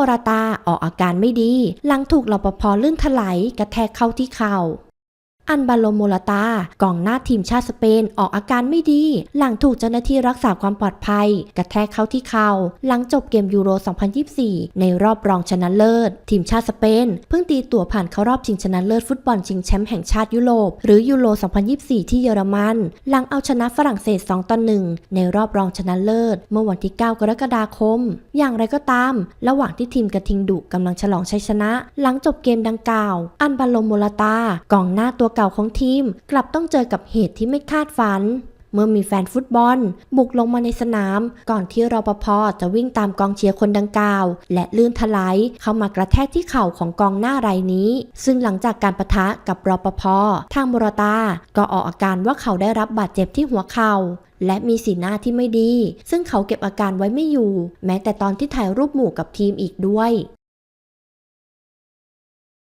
โมราตาออกอาการไม่ดี หลังถูกรปภลื่นถลายกระแทกเข้าที่เข่า อันบาโลโมลาตากองหน้าทีมชาติสเปนออกอาการไม่ดี หลังถูกเจ้าหน้าที่รักษาความปลอดภัย กระแทกเข้าที่เข่าหลังจบเกมยูโร 2024 ในรอบรองชนะเลิศ ทีมชาติสเปน เพิ่งตีตั๋วผ่านเข้ารอบชิงชนะเลิศฟุตบอลชิงแชมป์แห่งชาติยุโรปหรือยูโร 2024 ที่เยอรมัน หลังเอาชนะฝรั่งเศส 2 ต่อ 1 ในรอบรองชนะเลิศ เมื่อวันที่ 9 กรกฎาคม อย่างไรก็ตาม ระหว่างที่ทีมกระทิงดุกำลังฉลองชัยชนะ หลังจบเกมดังกล่าว อันบาโลโมลาตากองหน้าตัวเก่าของทีม กลับต้องเจอกับเหตุที่ไม่คาดฝัน เมื่อมีแฟนฟุตบอล บุกลงมาในสนาม ก่อนที่รปภจะวิ่งตามกองเชียร์คนดังกล่าว และลื่นถลายเข้ามากระแทกที่เข่าของกองหน้ารายนี้ ซึ่งหลังจากการประทะกับรปภทางโมรตา ก็ออกอาการว่าเขาได้รับบาดเจ็บที่หัวเข่าและมีสีหน้าที่ไม่ดี ซึ่งเขาเก็บอาการไว้ไม่อยู่ แม้แต่ตอนที่ถ่ายรูปหมู่กับทีมอีกด้วย